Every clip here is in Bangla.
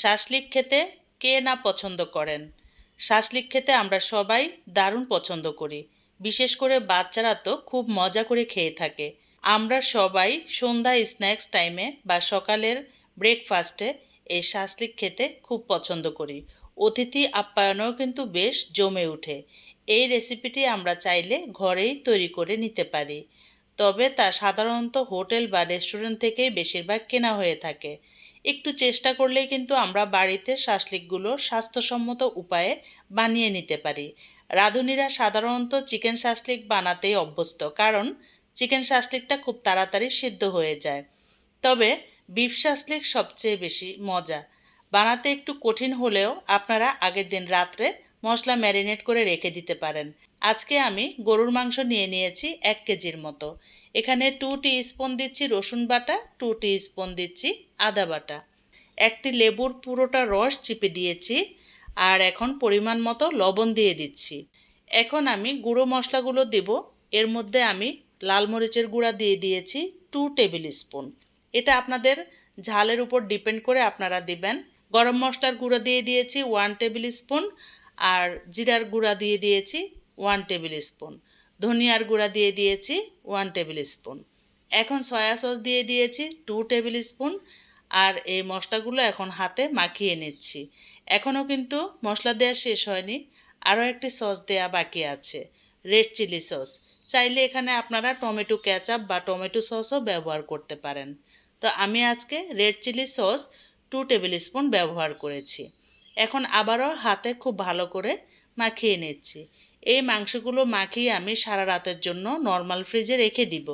শাসলিক খেতে কে না পছন্দ করেন? শাসলিক খেতে আমরা সবাই দারুণ পছন্দ করি। বিশেষ করে বাচ্চারা তো খুব মজা করে খেয়ে থাকে। আমরা সবাই সন্ধ্যা স্ন্যাক্স টাইমে বা সকালের ব্রেকফাস্টে এই শাসলিক খেতে খুব পছন্দ করি। অতিথি আপ্যায়নেও কিন্তু বেশ জমে ওঠে। এই রেসিপিটি আমরা চাইলে ঘরেই তৈরি করে নিতে পারি। তবে তা সাধারণত হোটেল বা রেস্টুরেন্ট থেকেই বেশিরভাগ কেনা হয়ে থাকে। একটু চেষ্টা করলেই কিন্তু আমরা বাড়িতে শাসলিকগুলো স্বাস্থ্যসম্মত উপায়ে বানিয়ে নিতে পারি। রাঁধুনিরা সাধারণত চিকেন শাসলিক বানাতেই অভ্যস্ত, কারণ চিকেন শাসলিকটা খুব তাড়াতাড়ি সিদ্ধ হয়ে যায়। তবে বিফ শাসলিক সবচেয়ে বেশি মজা। বানাতে একটু কঠিন হলেও আপনারা আগের দিন রাত্রে মশলা ম্যারিনেট করে রেখে দিতে পারেন। আজকে আমি গরুর মাংস নিয়ে নিয়েছি এক কেজির মতো। এখানে টু টি স্পুন দিচ্ছি রসুন বাটা টু টি স্পুন দিচ্ছি আদা বাটা। একটি লেবুর পুরোটা রস চিপে দিয়েছি আর এখন পরিমাণ মতো লবণ দিয়ে দিচ্ছি। এখন আমি গুঁড়ো মশলাগুলো দিব। এর মধ্যে আমি লাল মরিচের গুঁড়া দিয়ে দিয়েছি টু টেবিল স্পুন এটা আপনাদের ঝালের উপর ডিপেন্ড করে আপনারা দিবেন। গরম মশলার গুঁড়ো দিয়ে দিয়েছি ওয়ান টেবিল স্পুন আর জিরার গুঁড়া দিয়ে দিয়েছি ওয়ান টেবিল স্পুন ধনিয়ার গুঁড়া দিয়ে দিয়েছি ওয়ান টেবিল স্পুন এখন সয়া সস দিয়ে দিয়েছি টু টেবিল স্পুন আর এই মশলাগুলো এখন হাতে মাখিয়ে নিচ্ছি এখনও কিন্তু মশলা দেওয়া শেষ হয়নি, আরও একটি সস দেয়া বাকি আছে রেড চিলি সস চাইলে এখানে আপনারা টমেটো ক্যাচাপ বা টমেটো সসও ব্যবহার করতে পারেন, তো আমি আজকে red chilli sauce two tablespoon ব্যবহার করেছি। এখন আবারও হাতে খুব ভালো করে মাখিয়ে নিচ্ছি। এই মাংসগুলো মাখিয়ে আমি সারা রাতের জন্য নর্মাল ফ্রিজে রেখে দিব।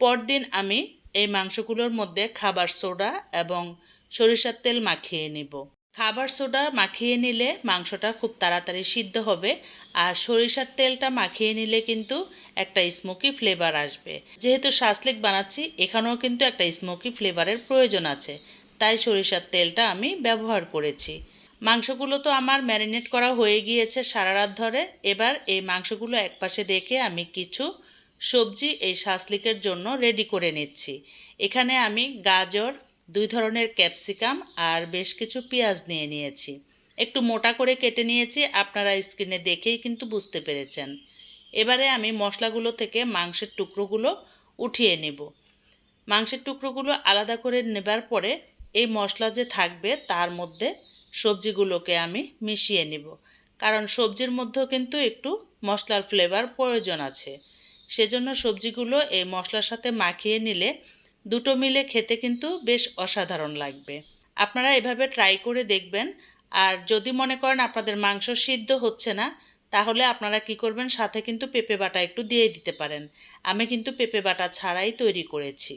পরদিন আমি এই মাংসগুলোর মধ্যে খাবার সোডা এবং সরিষার তেল মাখিয়ে নিব। খাবার সোডা মাখিয়ে নিলে মাংসটা খুব তাড়াতাড়ি সিদ্ধ হবে আর সরিষার তেলটা মাখিয়ে নিলে কিন্তু একটা স্মোকি ফ্লেভার আসবে। যেহেতু শাসলিক বানাচ্ছি, এখানেও কিন্তু একটা স্মোকি ফ্লেভারের প্রয়োজন আছে। তাই সরিষার তেলটা আমি ব্যবহার করেছি। মাংসগুলো তো আমার ম্যারিনেট করা হয়ে গিয়েছে সারা রাত ধরে। এবার এই মাংসগুলো একপাশে রেখে আমি কিছু সবজি এই শাসলিকের জন্য রেডি করে নিচ্ছি। এখানে আমি গাজর, দুই ধরনের ক্যাপসিকাম আর বেশ কিছু পেঁয়াজ নিয়ে নিয়েছি। একটু মোটা করে কেটে নিয়েছি, আপনারা স্ক্রিনে দেখেই কিন্তু বুঝতে পেরেছেন। এবারে আমি মশলাগুলো থেকে মাংসের টুকরোগুলো উঠিয়ে নেব। মাংসের টুকরোগুলো আলাদা করে নেবার পরে এই মশলা যে থাকবে তার মধ্যে সবজিগুলোকে আমি মিশিয়ে নেব। কারণ সবজির মধ্যেও কিন্তু একটু মশলার ফ্লেভার প্রয়োজন আছে। সেজন্য সবজিগুলো এই মশলার সাথে মাখিয়ে নিলে দুটো মিলে খেতে কিন্তু বেশ অসাধারণ লাগবে। আপনারা এভাবে ট্রাই করে দেখবেন। আর যদি মনে করেন আপনাদের মাংস সিদ্ধ হচ্ছে না, তাহলে আপনারা কি করবেন? সাথে কিন্তু পেঁপে বাটা একটু দিয়ে দিতে পারেন। আমি কিন্তু পেঁপে বাটা ছাড়াই তৈরি করেছি।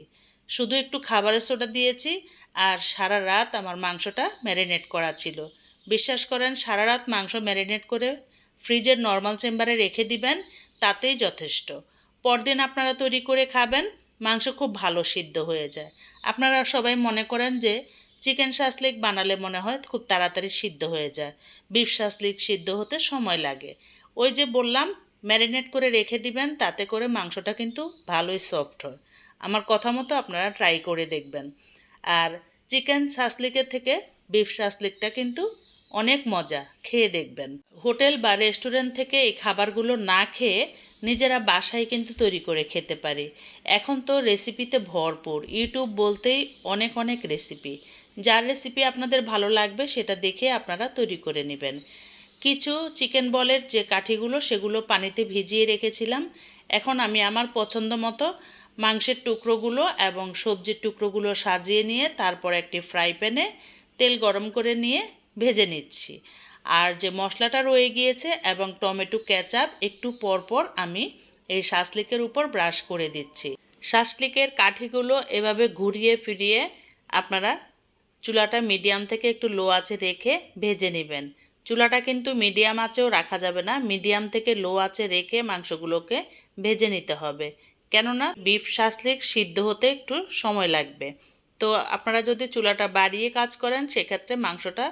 শুধু একটু খাবারের সোডা দিয়েছি। আর সারা রাত আমার মাংসটা ম্যারিনেট করা ছিল। বিশ্বাস করেন, সারা রাত মাংস ম্যারিনেট করে ফ্রিজের নর্মাল চেম্বারে রেখে দিবেন, তাতেই যথেষ্ট। পরদিন আপনারা তৈরি করে খাবেন, মাংস খুব ভালো সিদ্ধ হয়ে যায়। আপনারা সবাই মনে করেন যে চিকেন শাসলিক বানালে মনে হয় খুব তাড়াতাড়ি সিদ্ধ হয়ে যায়। বিফ শাসলিক সিদ্ধ হতে সময় লাগে। ওই যে বললাম, ম্যারিনেট করে রেখে দিবেন, তাতে করে মাংসটা কিন্তু ভালোই সফট হয়। আমার কথা মতো আপনারা ট্রাই করে দেখবেন। আর চিকেন শাসলিকের থেকে বিফ শাসলিকটা কিন্তু অনেক মজা, খেয়ে দেখবেন। হোটেল বা রেস্টুরেন্ট থেকে এই খাবারগুলো না খেয়ে নিজেরা বাসায় কিন্তু তৈরি করে খেতে পারি। এখন তো রেসিপিতে ভরপুর, ইউটিউব বলতেই অনেক অনেক রেসিপি। যার রেসিপি আপনাদের ভালো লাগবে সেটা দেখে আপনারা তৈরি করে নেবেন। কিছু চিকেন বলের যে কাঠিগুলো সেগুলো পানিতে ভিজিয়ে রেখেছিলাম। এখন আমি আমার পছন্দ মতো মাংসের টুকরোগুলো এবং সবজির টুকরোগুলো সাজিয়ে নিয়ে তারপর একটি ফ্রাই প্যানে তেল গরম করে নিয়ে ভেজে নিচ্ছি। আর যে মশলাটা রয়ে গিয়েছে এবং টমেটো ক্যাচাপ একটু পরপর আমি এই শাসলিকের উপর ব্রাশ করে দিচ্ছি। শাসলিকের কাঠিগুলো এভাবে ঘুরিয়ে ফিরিয়ে আপনারা চুলাটা মিডিয়াম থেকে একটু লো আঁচে রেখে ভেজে নেবেন। চুলাটা কিন্তু মিডিয়াম আঁচেও রাখা যাবে না, মিডিয়াম থেকে লো আঁচে রেখে মাংসগুলোকে ভেজে নিতে হবে। কেননা বিফ শাসলিক সিদ্ধ হতে একটু সময় লাগবে। তো আপনারা যদি চুলাটা বাড়িয়ে কাজ করেন, সেক্ষেত্রে মাংসটা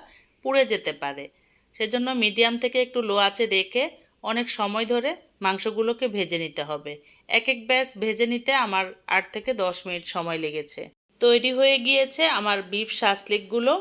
পুড়ে যেতে পারে। সেজন্য মিডিয়াম থেকে একটু লো আঁচে রেখে অনেক সময় ধরে মাংসগুলোকে ভেজে নিতে হবে। এক এক ব্যাস ভেজে নিতে আমার আট থেকে দশ মিনিট সময় লেগেছে। তৈরি হয়ে গিয়েছে আমার বিফ শাসলিকগুলো।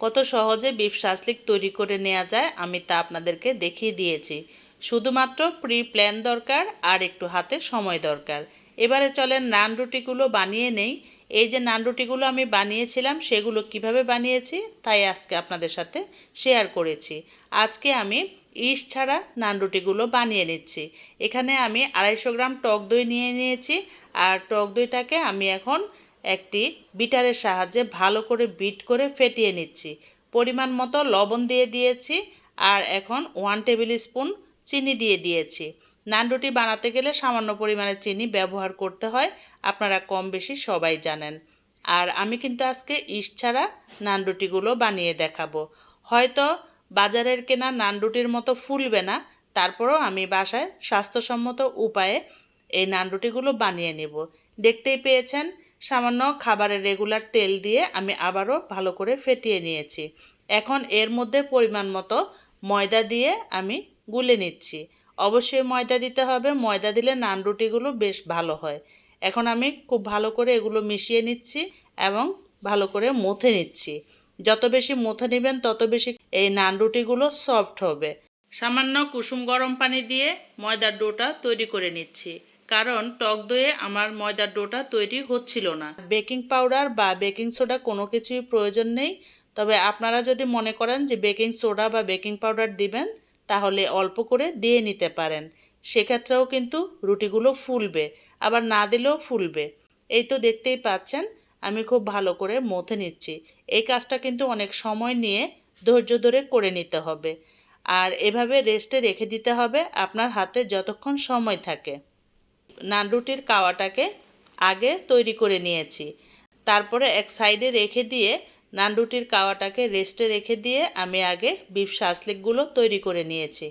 কত সহজে বিফ শাসলিক তৈরি করে নেওয়া যায় আমি তা আপনাদেরকে দেখিয়ে দিয়েছি। শুধুমাত্র প্রি প্ল্যান দরকার আর একটু হাতে সময় দরকার। এবারে চলেন নান রুটিগুলো বানিয়ে নেই। এই যে নান রুটিগুলো আমি বানিয়েছিলাম, সেগুলো কীভাবে বানিয়েছি তাই আজকে আপনাদের সাথে শেয়ার করেছি। আজকে আমি ইস্ট ছাড়া নান রুটিগুলো বানিয়ে নিচ্ছি। এখানে আমি আড়াইশো গ্রাম টক দই নিয়ে নিয়েছি আর টক দইটাকে আমি এখন একটি বিটারের সাহায্যে ভালো করে বিট করে ফেটিয়ে নিচ্ছি। পরিমাণ মতো লবণ দিয়ে দিয়েছি আর এখন ওয়ান টেবিল স্পুন চিনি দিয়ে দিয়েছি। নান রুটি বানাতে গেলে সামান্য পরিমাণে চিনি ব্যবহার করতে হয়, আপনারা কম বেশি সবাই জানেন। আর আমি কিন্তু আজকে ইস্ট ছাড়া নান রুটিগুলো বানিয়ে দেখাবো। হয়তো বাজারের কেনা নান রুটির মতো ফুলবে না, তারপরও আমি বাসায় স্বাস্থ্যসম্মত উপায়ে এই নান রুটিগুলো বানিয়ে নেব। দেখতেই পেয়েছেন, সামান্য খাবারের রেগুলার তেল দিয়ে আমি আবারও ভালো করে ফেটিয়ে নিয়েছি। এখন এর মধ্যে পরিমাণ মতো ময়দা দিয়ে আমি গুলে নিচ্ছি। অবশ্যই ময়দা দিতে হবে। ময়দা দিলে নান রুটিগুলো বেশ ভালো হয়। এখন আমি খুব ভালো করে এগুলো মিশিয়ে নিচ্ছি এবং ভালো করে মুথে নিচ্ছি। যত বেশি মুথে নেবেন, তত বেশি এই নান রুটিগুলো সফট হবে। সামান্য কুসুম গরম পানি দিয়ে ময়দার ডোটা তৈরি করে নিচ্ছি। কারণ টক দইয়ে আমার ময়দার ডোটা তৈরি হচ্ছিল না। বেকিং পাউডার বা বেকিং সোডা কোনো কিছুই প্রয়োজন নেই। তবে আপনারা যদি মনে করেন যে বেকিং সোডা বা বেকিং পাউডার দিবেন তাহলে অল্প করে দিয়ে নিতে পারেন। সেক্ষেত্রেও কিন্তু রুটিগুলো ফুলবে, আবার না দিলেও ফুলবে। এই তো দেখতেই পাচ্ছেন, আমি খুব ভালো করে মথে নিচ্ছি। এই কাজটা কিন্তু অনেক সময় নিয়ে ধৈর্য ধরে করে নিতে হবে। আর এভাবে রেস্টে রেখে দিতে হবে আপনার হাতে যতক্ষণ সময় থাকে। নান রুটির কাওয়াটাকে আগে তৈরি করে নিয়েছি। তারপরে এক সাইডে রেখে দিয়ে নান রুটির কাওয়াটাকে রেস্টে রেখে দিয়ে আমি আগে বিফ শাসলিকগুলো তৈরি করে নিয়েছি।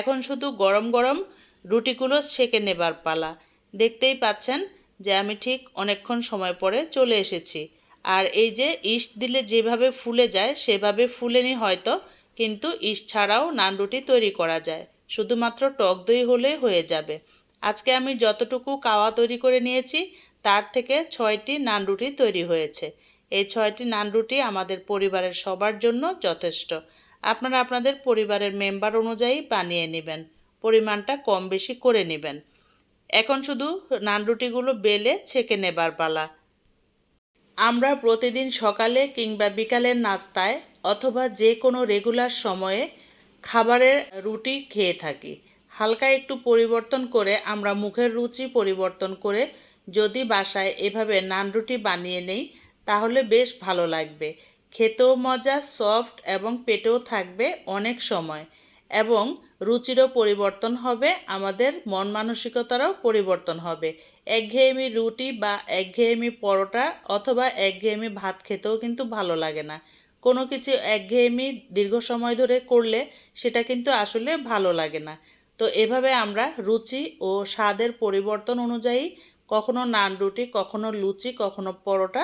এখন শুধু গরম গরম রুটিগুলো সেকে নেবার পালা। দেখতেই পাচ্ছেন যে আমি ঠিক অনেকক্ষণ সময় পরে চলে এসেছি। আর এই যে ইস্ট দিলে যেভাবে ফুলে যায়, সেভাবে ফুলেনি হয়তো, কিন্তু ইস্ট ছাড়াও নান রুটি তৈরি করা যায়। শুধুমাত্র টক দই হলেই হয়ে যাবে। আজকে আমি যতটুকু কাওয়া তৈরি করে নিয়েছি, তার থেকে ছয়টি নান রুটি তৈরি হয়েছে। এই ছয়টি নান রুটি আমাদের পরিবারের সবার জন্য যথেষ্ট। আপনারা আপনাদের পরিবারের মেম্বার অনুযায়ী বানিয়ে নেবেন, পরিমাণটা কম বেশি করে নেবেন। এখন শুধু নান রুটিগুলো বেলে ছেঁকে নেবার পালা। আমরা প্রতিদিন সকালে কিংবা বিকালের নাস্তায় অথবা যে কোনো রেগুলার সময়ে খাবারের রুটি খেয়ে থাকি। হালকা একটু পরিবর্তন করে আমরা মুখের রুচি পরিবর্তন করে যদি বাসায় এভাবে নান রুটি বানিয়ে নেই তাহলে বেশ ভালো লাগবে। খেতেও মজা সফট এবং পেটেও থাকবে অনেক সময়। এবং রুচিরও পরিবর্তন হবে, আমাদের মন মানসিকতারও পরিবর্তন হবে। একঘেয়েমি রুটি বা একঘেয়েমি পরোটা অথবা একঘেয়েমি ভাত খেতেও কিন্তু ভালো লাগে না। কোনো কিছু একঘেয়েমি দীর্ঘ সময় ধরে করলে সেটা কিন্তু আসলে ভালো লাগে না। তো এভাবে আমরা রুচি ও স্বাদের পরিবর্তন অনুযায়ী কখনো নান রুটি, কখনো লুচি, কখনো পরোটা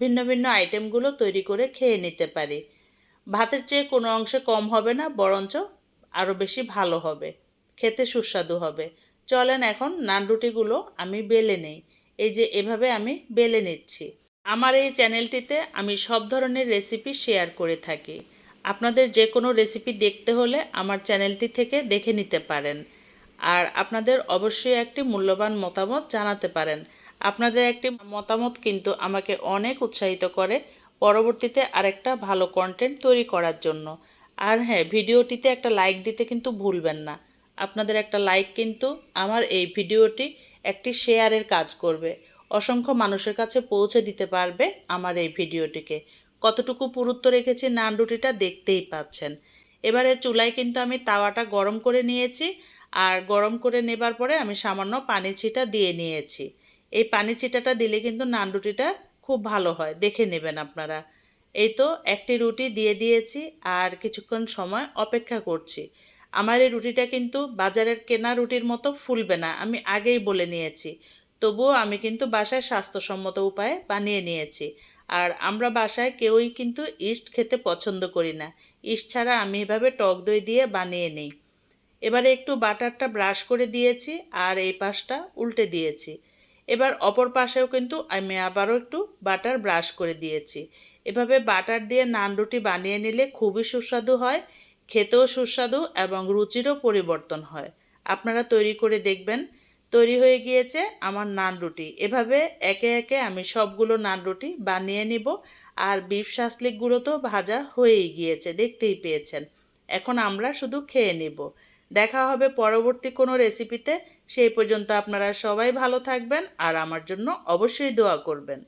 ভিন্ন ভিন্ন আইটেমগুলো তৈরি করে খেয়ে নিতে পারি। ভাতের চেয়ে কোনো অংশে কম হবে না, বরঞ্চ আরও বেশি ভালো হবে। খেতে সুস্বাদু হবে। চলেন এখন নান রুটিগুলো আমি বেলে নেই। এই যে এভাবে আমি বেলে নিচ্ছি। আমার এই চ্যানেলটিতে আমি সব ধরনের রেসিপি শেয়ার করে থাকি। আপনাদের যে কোনো রেসিপি দেখতে হলে আমার চ্যানেলটি থেকে দেখে নিতে পারেন। আর আপনাদের অবশ্যই একটি মূল্যবান মতামত জানাতে পারেন। আপনাদের একটি মতামত কিন্তু আমাকে অনেক উৎসাহিত করে পরবর্তীতে আরেকটা ভালো কন্টেন্ট তৈরি করার জন্য। আর হ্যাঁ ভিডিওটিতে একটা লাইক দিতে কিন্তু ভুলবেন না। আপনাদের একটা লাইক কিন্তু আমার এই ভিডিওটি একটি শেয়ারের কাজ করবে। অসংখ্য মানুষের কাছে পৌঁছে দিতে পারবে আমার এই ভিডিওটিকে। কতটুকু পুরুত্ব রেখেছি নান রুটিটা দেখতেই পাচ্ছেন। এবারে চুলায় কিন্তু আমি তাওয়াটা গরম করে নিয়েছি। আর গরম করে নেবার পরে আমি সামান্য পানি ছিটা দিয়ে নিয়েছি। এই পানি ছিটাটা দিলে কিন্তু নান রুটিটা খুব ভালো হয়, দেখে নেবেন আপনারা। এই তো একটি রুটি দিয়ে দিয়েছি আর কিছুক্ষণ সময় অপেক্ষা করছি। আমার এই রুটিটা কিন্তু বাজারের কেনা রুটির মতো ফুলবে না, আমি আগেই বলে নিয়েছি। তবুও আমি কিন্তু বাসায় স্বাস্থ্যসম্মত উপায়ে বানিয়ে নিয়েছি। আর আমরা বাসায় কেউই কিন্তু ইস্ট খেতে পছন্দ করি না, ইস্ট ছাড়া আমি এভাবে টক দই দিয়ে বানিয়ে নিই। এবারে একটু বাটারটা ব্রাশ করে দিয়েছি আর এই পাশটা উল্টে দিয়েছি। এবার অপর পাশেও কিন্তু আমি আবারও একটু বাটার ব্রাশ করে দিয়েছি। এভাবে বাটার দিয়ে নান রুটি বানিয়ে নিলে খুবই সুস্বাদু হয়, খেতেও সুস্বাদু এবং রুচিরও পরিবর্তন হয়। আপনারা তৈরি করে দেখবেন, তৈরি হয়ে গিয়েছে আমার নান রুটি। এভাবে একে একে আমি সবগুলো নান রুটি বানিয়ে নিব আর বিফ শাসলিকগুলো তো ভাজা হয়েই গিয়েছে, দেখতেই পেয়েছেন। এখন আমরা শুধু খেয়ে নেব। দেখা হবে পরবর্তী কোনো রেসিপিতে সেই পর্যন্ত আপনারা সবাই ভালো থাকবেন আর আমার জন্য অবশ্যই দোয়া করবেন।